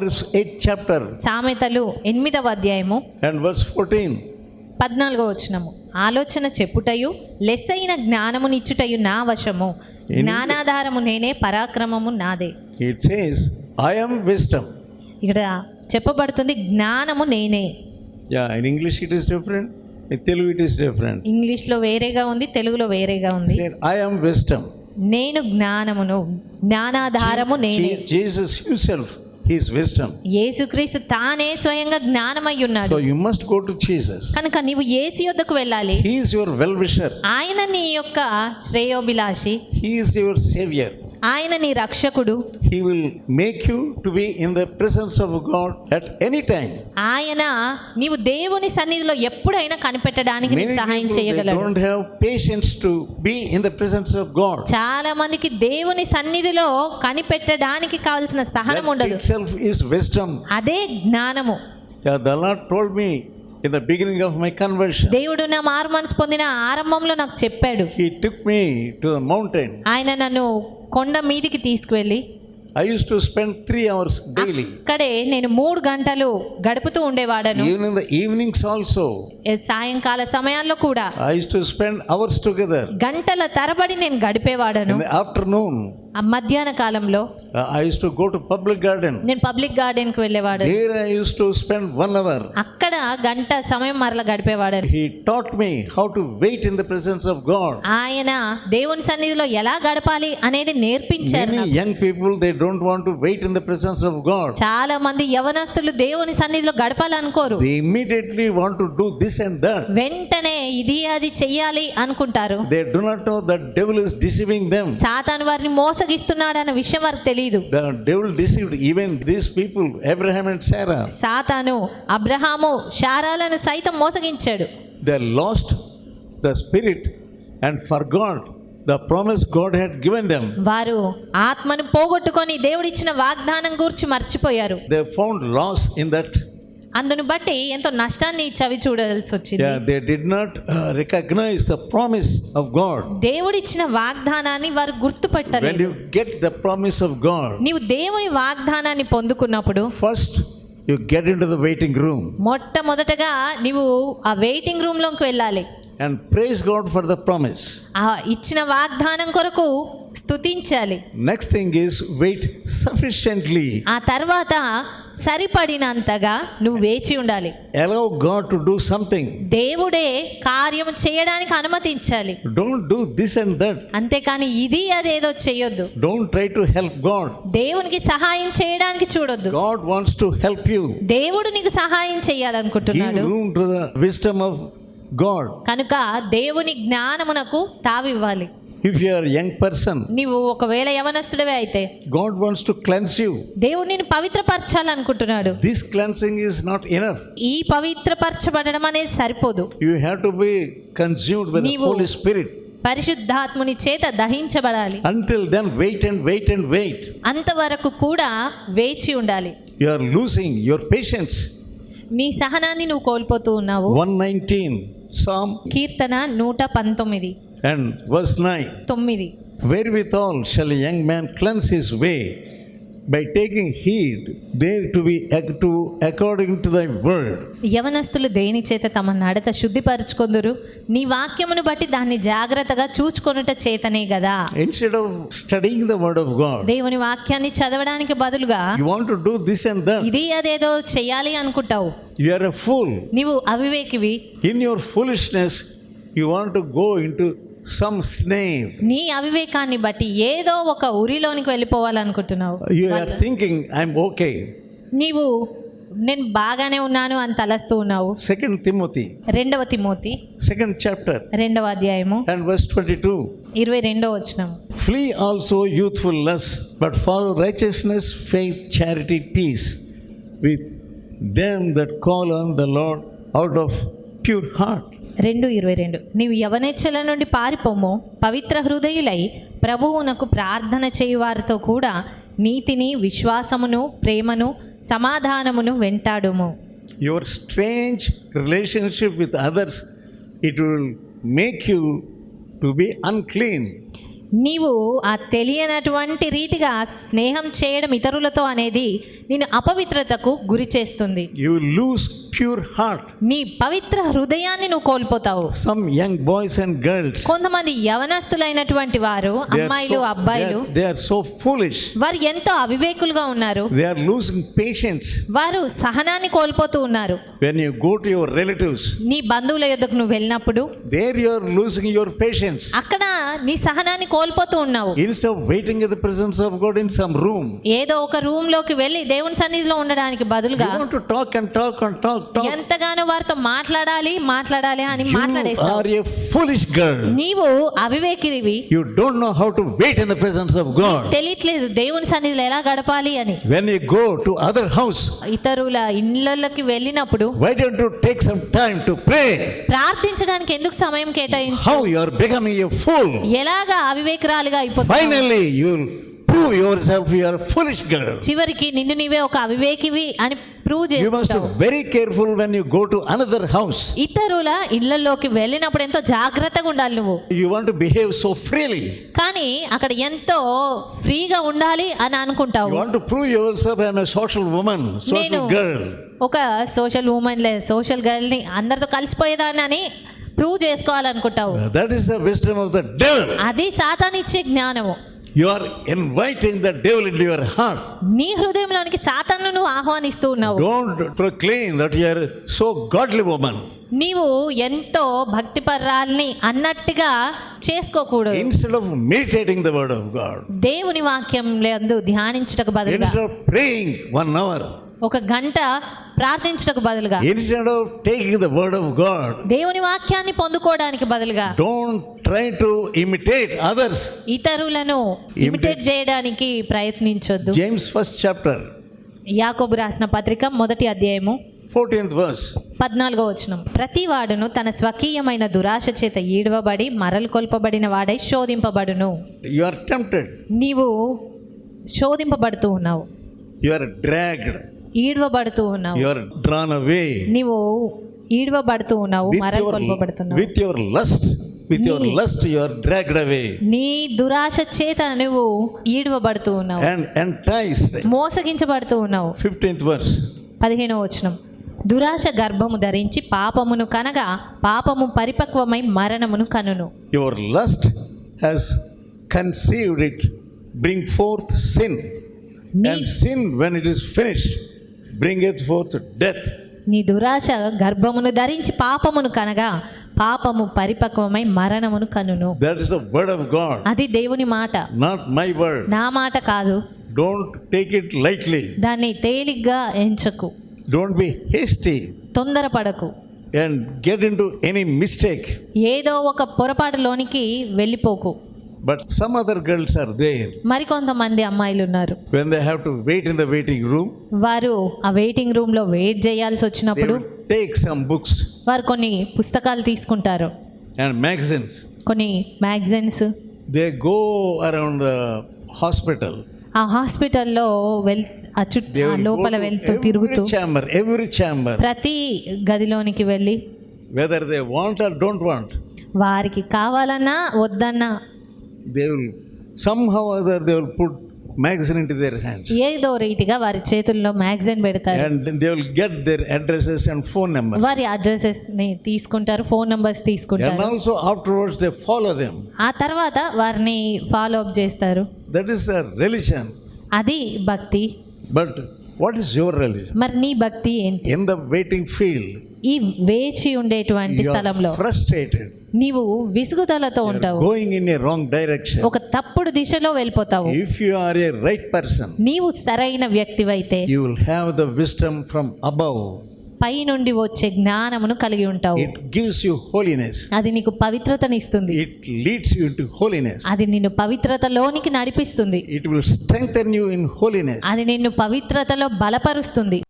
Proverbs 8th chapter సామెతలు ఎనిమిదవ అధ్యాయము and verse 14. పద్నాలుగో వచనము ఆలోచన చెప్పుటయు లెస్సైన జ్ఞానమునిచ్చుటయు నా వశము జ్ఞానాధారము నేనే పరాక్రమము నాదే It says, I am wisdom. ఇక్కడ చెప్పబడుతుంది జ్ఞానము నేనే Yeah, in English it is different. In Telugu it is different. ఇంగ్లీష్లో వేరేగా ఉంది తెలుగులో వేరేగా ఉంది I am wisdom. నేను జ్ఞానమును జ్ఞానాధారము నేనే Jesus is wisdom. యేసుక్రీస్తు తానే స్వయంగా జ్ఞానమై ఉన్నాడు So you must go to Jesus. కనుక నీవు యేసు యొద్దకు వెళ్ళాలి He is your well wisher. ఆయన నీ యొక్క శ్రేయోభిలాషి He is your savior. ఆయన నీ రక్షకుడు. He will make you to be in the presence of God at any time ఆయన నీవు దేవుని సన్నిధిలో ఎప్పుడైనా కనిపెట్టడానికి నీకు సహాయం చేయగలడు. Don't have patience to be in the presence of God చాలా మందికి దేవుని సన్నిధిలో కనిపెట్టడానికి కావాల్సిన సహనం ఉండదు. సెల్ఫ్ ఇస్ విజ్డమ్ అదే జ్ఞానము. The Lord told me in the beginning of my conversion. దేవుడు నా మారు మనసు పొందిన ఆరంభంలో నాకు చెప్పాడు He took me to the mountain. ఆయన నన్ను కొండ మీదికి తీసుకువెళ్ళి I used to spend three hours daily. అక్కడే నేను మూడు గంటలు గడుపుతూ ఉండేవాడను Even in the evenings also, ఏ సాయంకాల సమయాల్లో కూడా I used to spend hours together. గంటల తరబడి నేను గడిపేవాడను In the afternoon, ఆ మధ్యాహ్న కాలంలో uh, I used to go to public garden. నేను పబ్లిక్ గార్డెన్కి వెళ్ళేవాడు There I used to spend one hour. అక్కడ గంట సమయం మరల గడిపేవాడు He taught me how to wait in the presence of God. ఆయన దేవుని సన్నిధిలో ఎలా గడపాలి అనేది నేర్పించారు Many నాకు. young don't want to wait in the presence of God చాలా మంది యవనస్తులు దేవుని సన్నిధిలో గడపాలనుకోరు. They immediately want to do this and that వెంటనే ఇది అది చేయాలి అనుకుంటారు. They do not know that devil is deceiving them సాతాను వారిని మోసగిస్తున్నాడు అన్న విషయం వారికి తెలియదు the devil deceived even this people Abraham and Sarah సాతాను అబ్రహాము షారాలను సైతం మోసగించాడు. The last the spirit and forgot the promise God had given them. వారు ఆత్మను పోగొట్టుకొని దేవుడిచ్చిన వాగ్దానం గూర్చి మర్చిపోయారు They found loss in that. అందును బట్టి ఎంతో నష్టాన్ని చవి చూడాల్సి వచ్చింది did not uh, recognize the promise of God. దేవుడిచ్చిన వాగ్దానాన్ని వారు When గుర్తుపట్టలేదు you get the promise of God, నీవు దేవుని వాగ్దానాన్ని పొందుకున్నప్పుడు first you get into the waiting room మొట్టమొదటగా నీవు ఆ వెయిటింగ్ రూమ్లోకి వెళ్ళాలి and praise God for the promise. ఆ ఇచ్చిన వాగ్దానం కొరకు స్తుతించాలి Next thing is wait sufficiently. ఆ తర్వాత సరిపడినంతగా నువ్వు వేచి ఉండాలి Allow God to do something. దేవుడే కార్యం చేయడానికి అనుమతించాలి Don't do this and that. అంతేకాని ఇది అదేదో చేయొద్దు Don't try to help God. దేవునికి సహాయం చేయడానికి చూడొద్దు God wants to help you. దేవుడు నీకు సహాయం చేయాలనుకుంటున్నాడు room to the wisdom of God. కనుక దేవుని జ్ఞానమునకు తావివ్వాలి you are a young person, నీవు ఒకవేళ యవనస్తుడివే అయితే God wants to cleanse you. దేవుడు నేను పవిత్రపరచాలనుకుంటున్నాడు This cleansing is not enough. ఈ పవిత్రపరచబడడం అనేది సరిపోదు have to be consumed by the నీవు- Holy Spirit. పరిశుద్ధాత్ముని చేత దహించబడాలి Until then, wait and wait and wait. అంతవరకు కూడా వేచి ఉండాలి You are losing your patience. నీ సహనాన్ని నువ్వు కోల్పోతూ ఉన్నావు. వన్ నైన్టీన్ సామ్ కీర్తన నూట పంతొమ్మిది. అండ్ వర్స్ నైన్ తొమ్మిది. Wherewithal shall young man cleanse his way taking heed there to be ac- to according to thy word. యవనస్తులు దేని చేత తమ నడత శుద్ధిపరచుకొందురు నీ వాక్యమును బట్టి దాన్ని జాగ్రత్తగా చూచుకొనుట చేతనే కదా Instead of studying the word of God, దేవుని వాక్యాన్ని చదవడానికి బదులుగా you want to do this and that. ఇది అదేదో చెయ్యాలి అనుకుంటావు You are a fool. నీవు అవివేకివి In your foolishness, you want to go into some snare నీ అవివేకాన్ని బట్టి ఏదో ఒక ఉరిలోనికి వెళ్ళిపోవాలనుకుంటున్నావు. You are thinking I okay నీవు నేను బాగానే ఉన్నాను అని తలస్తూ ఉన్నావు. సెకండ్ తిమోతి రెండవ తిమోతి. సెకండ్ చాప్టర్ రెండవ అధ్యాయము. అండ్ వర్స్ 22 ఇరవై రెండో వచ్చిన flee also youthful lusts but follow righteousness faith charity peace with them that call on the Lord out of pure heart రెండు ఇరవై రెండు. నీవు యవనేచ్ఛల నుండి పారిపోము పవిత్ర హృదయులై ప్రభువునకు ప్రార్థన చేయువారితో కూడా నీతిని విశ్వాసమును ప్రేమను సమాధానమును వెంటాడుము. Your strange relationship with others, it will make you to be unclean. నీవు ఆ తెలియనటువంటి రీతిగా స్నేహం చేయడం ఇతరులతో అనేది నేను అపవిత్రతకు గురి చేస్తుంది. You will pure heart. నీ పవిత్ర హృదయాన్ని నువ్వు కోల్పోతావు Some young boys and girls, కొంతమంది యవనస్తులైనటువంటి వారు అమ్మాయిలు అబ్బాయిలు they are so foolish. వారు ఎంతో అవివేకులుగా ఉన్నారు They are losing patience. వారు సహనాన్ని కోల్పోతూ ఉన్నారు When you go to your relatives, నీ బంధువుల యొద్దకు నువ్వు వెళ్ళినప్పుడు there you are losing your patience. అక్కడ నీ సహనాన్ని కోల్పోతూ ఉన్నావు Instead of waiting in the presence of God in some room, ఏదో ఒక రూమ్లోకి వెళ్ళి దేవుని సన్నిధిలో ఉండడానికి బదులుగా want to talk and talk and ఎంతగానో వారితో మాట్లాడాలి మాట్లాడాలి అని నీవు అవివేకిరివి you don't know how to wait in the presence of God తెలియట్లేదు దేవుని సన్నిధిలో ఎలా గడపాలి అని. When you go to other house ఇతరుల ఇళ్ళకి వెళ్ళినప్పుడు why don't you take time to pray ప్రార్థించడానికి ఎందుకు సమయం కేటాయించు? హౌ యు ఆర్ ఎలాగా అవివేకరాలుగా అయిపోతావు finally yourself you are foolish చివరికి నిన్ను నీవే ఒక అవివేకివి అని ప్రూవ్ చేసి you must very careful when you go to another house ఇతరుల ఇళ్ళల్లోకి వెళ్ళినప్పుడు ఎంతో జాగ్రత్తగా ఉండాలి నువ్వు. You want to behave so freely కానీ అక్కడ ఎంతో ఫ్రీగా ఉండాలి అని అనుకుంటావు. You want to prove yourself I am a social woman social girl ఒక సోషల్ ఉమెన్ లే సోషల్ గర్ల్ని అందరితో కలిసిపోయేదాన్ని అని prove చేసుకోవాలనుకుంటావు. That is the wisdom of the devil అది సాతాన్ ఇచ్చే జ్ఞానము. You are inviting the devil in your heart నీ హృదయంలోనికి సాతాను నువ్వు ఆహ్వానిస్తూ ఉన్నావు. Don't proclaim that you are so godly women నీవు ఎంతో భక్తి పర్రాల్ని అన్నట్టుగా చేసుకోకూడదు. Instead of meditating the word దేవుని వాక్యం లేదు ధ్యానించుటకు బదులుగా ఇన్స్టెడ్ ఆఫ్ అవర్ ఒక గంట ప్రార్థించుటకు బదులుగా. Instead of taking the word of God, దేవుని వాక్యాన్ని పొందుకోవడానికి బదులుగా. don't try to imitate others. ఇతరులను ఇమిటేట్ చేయడానికి ప్రయత్నించొద్దు. James first chapter, యాకోబు రాసిన పత్రిక మొదటి అధ్యాయము 14th verse. పద్నాలుగో వచనం. ప్రతి వాడును తన స్వకీయమైన దురాశ చేత ఈడవబడి మరలు కొల్పబడిన వాడై శోధింపబడును. You are tempted, నీవు శోధింపబడుతూ ఉన్నావు. You are dragged, ఈడవబడుతూ ఉన్నావు. యు ఆర్ అవే నీవు ఈడవబడుతూ ఉన్నావు మరణ కొనుబడుతున్నావు. With your lust with your lust you are away నీ దురాశ చేత నువ్వు ఈడవబడుతూ ఉన్నావు. అండ్ ఎంటైస్ మోసగించబడుతూ ఉన్నావు. 15th వర్స్ 15వ వచనం. దురాశ గర్భము ధరించి పాపమును కనగా పాపము పరిపక్వమై మరణమును కనును. Your lust has conceived it bring forth sin and sin when it is finished bringeth forth death నీ దురాశ గర్భమును ధరించి పాపమును కనగా పాపము పరిపక్వమై మరణమును కనును. దట్ అది దేవుని మాట. నాట్ మై వర్డ్ నా మాట కాదు. డోంట్ టేక్ ఇట్ లైట్లీ దాన్ని తేలిగ్గా ఎంచకు. డోంట్ బి హేస్టీ తొందరపడకు. And get into any mistake ఏదో ఒక పొరపాటులోనికి వెళ్ళిపోకు. But some other girls are there మరికొంతమంది అమ్మాయిలు ఉన్నారు when they have to wait in the waiting room వారు ఆ వెయిటింగ్ రూమ్లో వెయిట్ చేయాల్సి వచ్చినప్పుడు టేక్ సమ్ బుక్స్ వారు కొన్ని పుస్తకాలు తీసుకుంటారు. అండ్ మ్యాగజైన్స్ కొన్ని magazines they go around hospital ఆ హాస్పిటల్లో వెల్ ఆ చుట్టూ లోపల వెళ్తూ తిరుగుతూ చాంబర్ ఎవ్రీ చాంబర్ ప్రతి గదిలోనికి వెళ్ళి whether they want or don't want వారికి కావాలన్నా వద్దన్నా They will somehow or other they will put magazine into their hands ఏదో రీతిగా వారి చేతుల్లో మ్యాగజైన్ పెడతారు and then they will get their addresses and phone numbers. వారి అడ్రసెస్ని తీసుకుంటారు ఫోన్ నంబర్స్ And తీసుకుంటారు also afterwards they follow them. ఆ తర్వాత వారిని ఫాలో అప్ చేస్తారు That is a religion. అది భక్తి But what is your religion మరి నీ భక్తి ఏంటి? ఇన్ ద వెయిటింగ్ ఫీల్డ్ ఈ వేచి ఉండేటువంటి స్థలంలో ఫ్రస్ట్రేటెడ్ నీవు విసుగుదలతో ఉంటావు. Going in a wrong direction ఒక తప్పుడు దిశలో వెళ్ళిపోతావు. If you are a right person నీవు సరైన వ్యక్తివైతే you will have the wisdom from above పై నుండి వచ్చే జ్ఞానమును కలిగి ఉంటావు. గివ్స్ యు హోలీనెస్ అది నీకు పవిత్రతను ఇస్తుంది. It leads you to holiness అది నిన్ను పవిత్రతలోనికి నడిపిస్తుంది. It will strengthen in holiness అది నిన్ను పవిత్రతలో బలపరుస్తుంది.